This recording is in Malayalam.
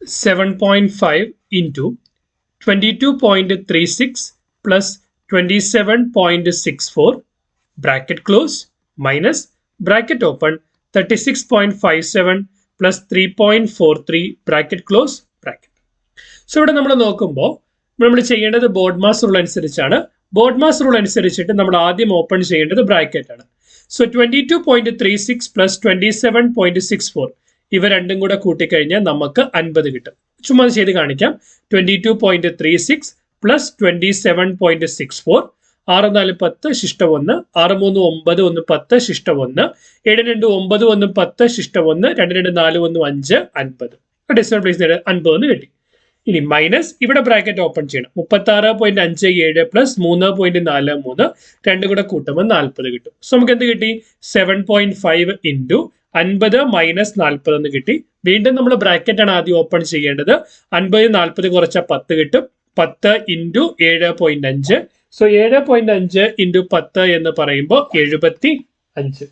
Seven point five into twenty two point three six plus twenty seven point six four bracket close minus bracket open thirty six point five seven plus three point four three bracket close bracket so ഇവിടെ നമ്മൾ നോക്കുമ്പോൾ നമ്മൾ ചെയ്യേണ്ടത് ബോർഡ് മാസ് റൂൾ അനുസരിച്ചാണ്. ബോർഡ് മാസ് റൂൾ അനുസരിച്ചിട്ട് നമ്മൾ ആദ്യം ഓപ്പൺ ചെയ്യേണ്ടത് ബ്രാക്കറ്റ് ആണ്. So twenty two point three six plus twenty seven point six four ഇവ രണ്ടും കൂടെ കൂട്ടിക്കഴിഞ്ഞാൽ നമുക്ക് അൻപത് കിട്ടും. ചുമ്മാ ചെയ്ത് കാണിക്കാം. Twenty two point three six plus twenty seven point six four ആറ് നാല് പത്ത് ശിഷ്ടം ഒന്ന് ആറ് മൂന്ന് ഒമ്പത് ഒന്ന് പത്ത് ശിഷ്ടം ഒന്ന് ഏഴ് രണ്ട് ഒമ്പത് ഒന്ന് പത്ത് ശിഷ്ടം ഒന്ന് രണ്ട് രണ്ട് നാല് ഒന്ന് അഞ്ച് അൻപത്. ഡെസിമൽ പ്ലേസ് അൻപത് എന്ന് കിട്ടി. ഇനി മൈനസ് ഇവിടെ ബ്രാക്കറ്റ് ഓപ്പൺ ചെയ്യണം. മുപ്പത്തി ആറ് പോയിന്റ് അഞ്ച് ഏഴ് പ്ലസ് മൂന്ന് പോയിന്റ് നാല് മൂന്ന് രണ്ടും കൂടെ കൂട്ടുമ്പോൾ നാൽപ്പത് കിട്ടും. സോ നമുക്ക് എന്ത് കിട്ടി? സെവൻ പോയിന്റ് ഫൈവ് ഇന്റു അൻപത് മൈനസ് നാൽപ്പത് എന്ന് കിട്ടി. വീണ്ടും നമ്മൾ ബ്രാക്കറ്റ് ആണ് ആദ്യം ഓപ്പൺ ചെയ്യേണ്ടത്. അൻപത് നാൽപ്പത് കുറച്ച പത്ത് കിട്ടും. പത്ത് ഇന്റു ഏഴ് പോയിന്റ് അഞ്ച്. സോ ഏഴ് പോയിന്റ് അഞ്ച് ഇന്റു പത്ത് എന്ന് പറയുമ്പോൾ എഴുപത്തി അഞ്ച്